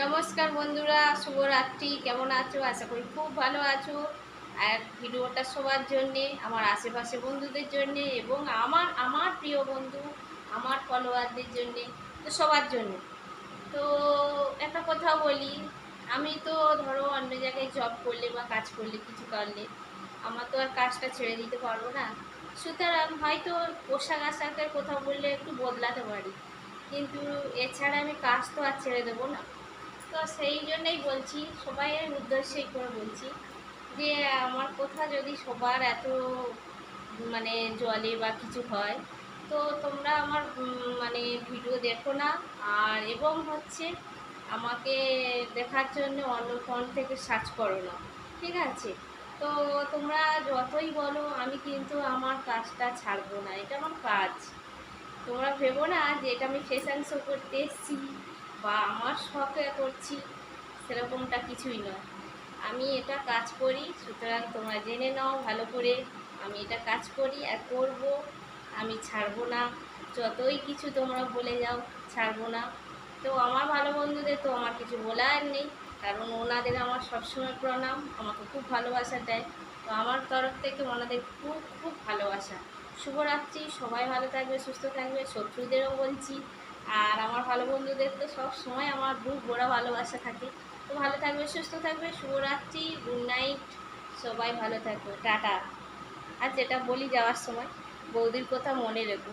নমস্কার বন্ধুরা, শুভরাত্রি। কেমন আছো? আশা করি খুব ভালো আছো। আর ভিডিওটা সবার জন্যে, আমার আশেপাশে বন্ধুদের জন্যে এবং আমার আমার প্রিয় বন্ধু, আমার ফলোয়ারদের জন্যে, তো সবার জন্য। তো একটা কথা বলি, আমি তো ধরো অন্য জায়গায় জব করলে বা কাজ করলে কিছু করলে, আমার তো আর কাজটা ছেড়ে দিতে পারব না। সুতরাং হয়তো পোশাক আশাকের কথা বললে একটু বদলাতে পারি। কিন্তু এছাড়া আমি কাজ তো আর ছেড়ে দেবো না। তো সেই জন্যই বলছি সবাইয়ের উদ্দেশ্যেই করে বলছি যে, আমার কথা যদি সবার এত মানে জলে বা কিছু হয়, তো তোমরা আমার মানে ভিডিও দেখো না। আর এবং হচ্ছে আমাকে দেখার জন্য অন্য ফোন থেকে সার্চ করো না, ঠিক আছে? তো তোমরা যতই বলো, আমি কিন্তু আমার কাজটা ছাড়বো না, এটা আমার কাজ। তোমরা ভেবো না যে, এটা আমি ফ্যাশন শো করতে এসেছি। বা আমার শখে করছি, সেরকমটা কিছুই নয়। আমি এটা কাজ করি, সুতরাং তোমরা জেনে নাও ভালো করে, আমি এটা কাজ করি আর করব, আমি ছাড়বো না। যতই কিছু তোমরা বলে যাও, ছাড়বো না। তো আমার ভালো বন্ধুদের তো আমার কিছু বলার নেই, কারণ ওনাদের আমার সবসময় প্রণাম, আমাকে খুব ভালোবাসা দেয়। তো আমার তরফ থেকে ওনাদের খুব খুব ভালোবাসা। শুভরাত্রি, সবাই ভালো থাকবে, সুস্থ থাকবে, শত্রুদেরও বলছি। আর ভালো বন্ধুদের তো সব সময় আমার বুক ভরা ভালোবাসা থাকে। তো ভালো থাকবে, সুস্থ থাকবে, শুভরাত্রি গুড নাইট সবাই ভালো থাকবে, টাটা। আর যেটা বলি যাওয়ার সময়, বৌদির কথা মনে রেখো।